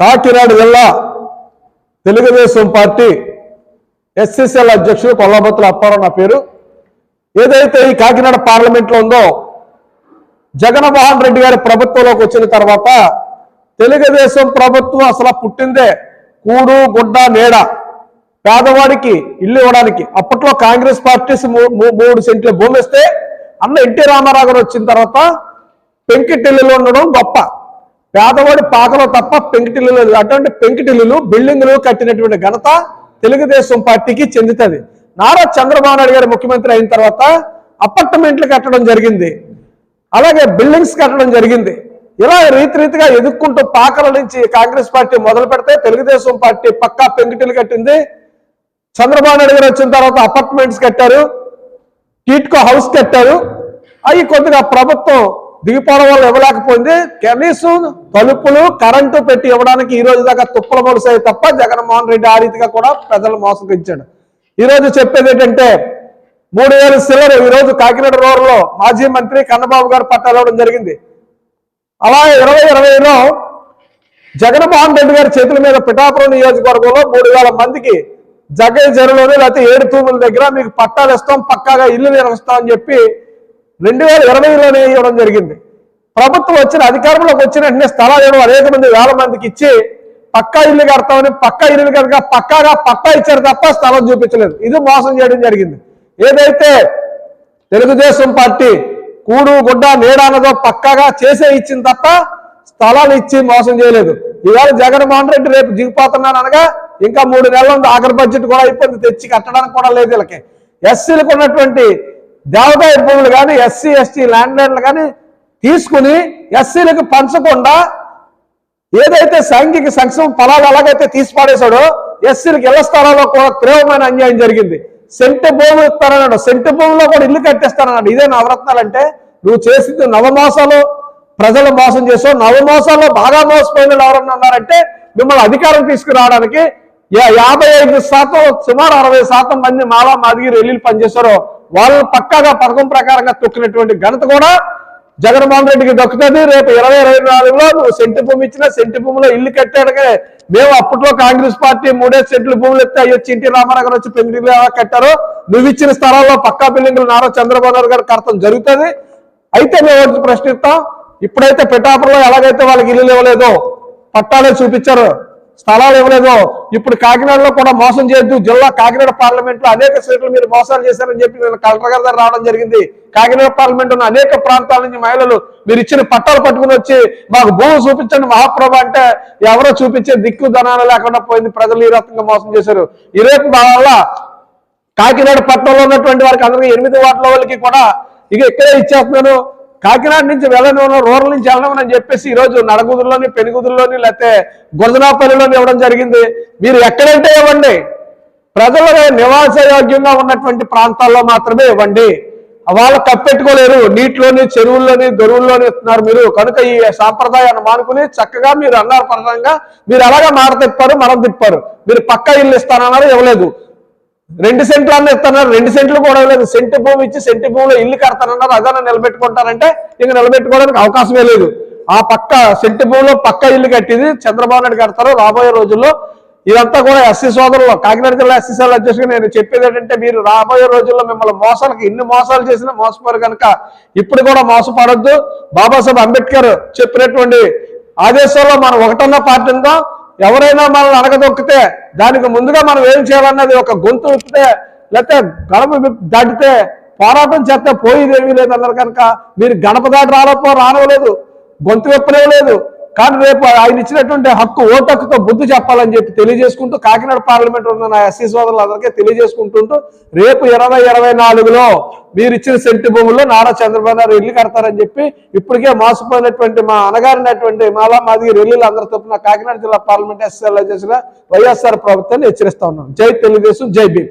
కాకినాడ జిల్లా Telugu Desam party SSL అధ్యక్షుడు కొల్లాబత్తుల అప్పారావు నా పేరు. ఏదైతే ఈ కాకినాడ పార్లమెంట్లో ఉందో జగన్మోహన్ రెడ్డి గారి ప్రభుత్వంలోకి వచ్చిన తర్వాత తెలుగుదేశం ప్రభుత్వం అసలు పుట్టిందే కూడు గుడ్డ నీడ పేదవాడికి ఇల్లు ఇవ్వడానికి. అప్పట్లో కాంగ్రెస్ పార్టీస్ మూడు సెంట్ల భూమి ఇస్తే అన్న ఎన్టీ రామారావు గారు వచ్చిన తర్వాత పెంకిటిల్లులో ఉండడం గొప్ప. పేదవాడి పాకలో తప్ప పెంకిటిల్లు లేదు. అటువంటి పెంకిటిల్లు బిల్డింగులు కట్టినటువంటి ఘనత తెలుగుదేశం పార్టీకి చెందుతుంది. నారా చంద్రబాబు నాయుడు గారు ముఖ్యమంత్రి అయిన తర్వాత అపార్ట్మెంట్లు కట్టడం జరిగింది. అలాగే బిల్డింగ్స్ కట్టడం జరిగింది. ఇలా రీతి రీతిగా ఎదుక్కుంటూ పాకల నుంచి కాంగ్రెస్ పార్టీ మొదలు పెడితే తెలుగుదేశం పార్టీ పక్కా పెంకిటిలు కట్టింది. చంద్రబాబు నాయుడు గారు వచ్చిన తర్వాత అపార్ట్మెంట్స్ కట్టారు. టీట్కో హౌస్ కట్టారు. అవి కొద్దిగా ప్రభుత్వం దిగిపోవడం వల్ల ఇవ్వలేకపోయింది. కనీసం తలుపులు కరెంటు పెట్టి ఇవ్వడానికి ఈ రోజు దాకా తుప్పల మొలిసాయి తప్ప జగన్మోహన్ రెడ్డి ఆ రీతిగా కూడా ప్రజలు మోసగించాడు. ఈ రోజు చెప్పేది ఏంటంటే మూడు వేల సిల్లర్ ఈ రోజు కాకినాడ రోడ్లో మాజీ మంత్రి కన్నబాబు గారు పట్టాలవడం జరిగింది. అలా ఇరవై ఇరవైలో జగన్మోహన్ రెడ్డి గారి చేతుల మీద పిఠాపురం నియోజకవర్గంలో మూడు వేల మందికి జగ్గయ్య చెరువులోని లేకపోతే ఏడు తూముల దగ్గర మీకు పట్టాలు ఇస్తాం పక్కాగా ఇల్లు నిర్వహిస్తాం అని చెప్పి రెండు వేల ఇరవైలోనే ఇవ్వడం జరిగింది. ప్రభుత్వం వచ్చిన అధికారంలోకి వచ్చిన వెంటనే స్థలాలు ఇవ్వడం అనేక మంది వేల మందికి ఇచ్చి పక్కా ఇల్లు కడతామని పక్కా ఇల్లు కనుక పక్కాగా పట్టా ఇచ్చారు తప్ప స్థలం చూపించలేదు. ఇది మోసం చేయడం జరిగింది. ఏదైతే తెలుగుదేశం పార్టీ కూడు గుడ్డ నీడానదో పక్కాగా చేసే ఇచ్చింది తప్ప స్థలాలు ఇచ్చి మోసం చేయలేదు. ఇవాళ జగన్మోహన్ రెడ్డి రేపు దిగిపోతున్నాను అనగా ఇంకా మూడు నెలల ఉంది. ఆఖరి బడ్జెట్ కూడా అయిపోయింది. తెచ్చి కట్టడానికి కూడా లేదు వీళ్ళకి. ఎస్సీలకు ఉన్నటువంటి దేవదాయ భూములు కానీ ఎస్సీ ఎస్టీ ల్యాండ్ ల్యాండ్లు కానీ తీసుకుని ఎస్సీలకు పంచకుండా ఏదైతే సాంఘిక సంక్షేమ ఫలాలు ఎలాగైతే తీసి పాడేశాడో ఎస్సీలకు ఇళ్ళ స్థలాల్లో కూడా తీవ్రమైన అన్యాయం జరిగింది. సెంటు భూములు ఇస్తానన్నాడు. సెంటు భూమిలో కూడా ఇల్లు కట్టేస్తానన్నాడు. ఇదే నవరత్నాలు అంటే నువ్వు చేసింది నవమోసాలు ప్రజలు మోసం చేసావు నవమోసాల్లో బాగా మోసపోయిన ఎవరన్నా ఉన్నారంటే మిమ్మల్ని అధికారం తీసుకురావడానికి యాభై ఐదు శాతం సుమారు అరవై శాతం మంది మాలా మాదిగిరి వెళ్ళి పనిచేశారో వాళ్ళు పక్కాగా పథకం ప్రకారంగా తొక్కినటువంటి ఘనత కూడా జగన్మోహన్ రెడ్డికి దక్కుతుంది. రేపు ఇరవై ఇరవై నాలుగులో నువ్వు సెంటు భూమి ఇచ్చిన సెంటు భూమిలో ఇల్లు కట్టాడుగా మేము అప్పట్లో కాంగ్రెస్ పార్టీ మూడే సెంట్లు భూములు ఎత్తే అయ్యి వచ్చి ఇంటి రామారావు గారు వచ్చి పెళ్ళి కట్టారు నువ్వు ఇచ్చిన స్థలాల్లో పక్కా బిల్డింగ్లు నారా చంద్రబాబు నాయుడు గారు కడతాం జరుగుతుంది. అయితే మేము వచ్చి ప్రశ్నిస్తాం. ఇప్పుడైతే పిఠాపురంలో ఎలాగైతే వాళ్ళకి ఇల్లు ఇవ్వలేదో పట్టాలే చూపించారు. స్థలాలు ఇవ్వలేదో. ఇప్పుడు కాకినాడలో కూడా మోసం చేయొద్దు. జిల్లా కాకినాడ పార్లమెంట్లో అనేక సీట్లు మీరు మోసాలు చేశారని చెప్పి నేను కలెక్టర్ గారి దగ్గర రావడం జరిగింది. కాకినాడ పార్లమెంట్ ఉన్న అనేక ప్రాంతాల నుంచి మహిళలు మీరు ఇచ్చిన పట్టాలు పట్టుకుని వచ్చి మాకు భూమి చూపించండి మహాప్రభ అంటే ఎవరో చూపించే దిక్కు ధనాలు లేకుండా పోయింది. ప్రజలు ఈ రకంగా మోసం చేశారు. ఈ రేపు వల్ల కాకినాడ పట్టణంలో ఉన్నటువంటి వారికి అందరికీ ఎనిమిది వాటిలో వాళ్ళకి కూడా ఇక ఇక్కడే ఇచ్చేస్తున్నాను. కాకినాడ నుంచి వెళ్ళను రూరల్ నుంచి వెళ్ళను అని చెప్పేసి ఈరోజు నడగుదురులోని పెనుగుదురులోని లేకపోతే గురజనాపల్లిలోని ఇవ్వడం జరిగింది. మీరు ఎక్కడంటే ఇవ్వండి. ప్రజలు నివాసయోగ్యంగా ఉన్నటువంటి ప్రాంతాల్లో మాత్రమే ఇవ్వండి. వాళ్ళు కప్పెట్టుకోలేరు. నీటిలోని చెరువుల్లోని దొరువుల్లోని ఇస్తున్నారు మీరు. కనుక ఈ సాంప్రదాయాన్ని మానుకుని చక్కగా మీరు అన్నారు పరంగా మీరు అలాగే మాట తిప్పారు మనం తిప్పారు. మీరు పక్క ఇల్లు ఇస్తానన్నారు ఇవ్వలేదు. రెండు సెంట్లు అన్న ఇస్తున్నారు. రెండు సెంట్లు కూడా లేదు సెంటు భూమి ఇచ్చి సెంటు భూమిలో ఇల్లు కడతానన్నారు. అదన్నా నిలబెట్టుకుంటారంటే ఇంక నిలబెట్టుకోవడానికి అవకాశమే లేదు. ఆ పక్క సెంటు భూమిలో పక్క ఇల్లు కట్టింది. చంద్రబాబు నాయుడు కడతారు రాబోయే రోజుల్లో ఇదంతా కూడా ఎస్సీ సోదరులు కాకినాడ జిల్లా ఎస్సీసీఎల్ అధ్యక్షుడు నేను చెప్పేది ఏంటంటే మీరు రాబోయే రోజుల్లో మిమ్మల్ని మోసాలకు ఇన్ని మోసాలు చేసినా మోసపోరు కనుక ఇప్పుడు కూడా మోసపడొద్దు. బాబాసాహెబ్ అంబేద్కర్ చెప్పినటువంటి ఆదేశాల్లో మనం ఒకటన్నా పార్టీ ఉందో? ఎవరైనా మనల్ని అడగదొక్కితే దానికి ముందుగా మనం ఏం చేయాలన్నది ఒక గొంతు ఉప్పితే లేకపోతే గడప దాటితే పోరాటం చేస్తే పోయేది ఏమీ లేదన్నారు కనుక మీరు గడప దాటి రాలపో రానవలేదు గొంతు విప్పలేవలేదు కానీ రేపు ఆయన ఇచ్చినటువంటి హక్కు ఓటు హక్కుతో బుద్ధి చెప్పాలని చెప్పి తెలియజేసుకుంటూ కాకినాడ పార్లమెంట్ ఉన్న నా ఎస్సీ సోదరులందరికీ తెలియజేసుకుంటుంటూ రేపు ఇరవై ఇరవై నాలుగులో మీరు ఇచ్చిన సెంటి భూముల్లో నారా చంద్రబాబు నాయుడు ఇల్లు కడతారని చెప్పి ఇప్పటికే మోసపోయినటువంటి మా అనగారినటువంటి మాలా మాదిగిరి రెల్లీలు అందరి తప్పున కాకినాడ జిల్లా పార్లమెంట్ ఎస్ఎల్ చేసిన వైఎస్ఆర్ ప్రభుత్వాన్ని హెచ్చరిస్తా ఉన్నాం. జై తెలుగుదేశం జై భీమ్.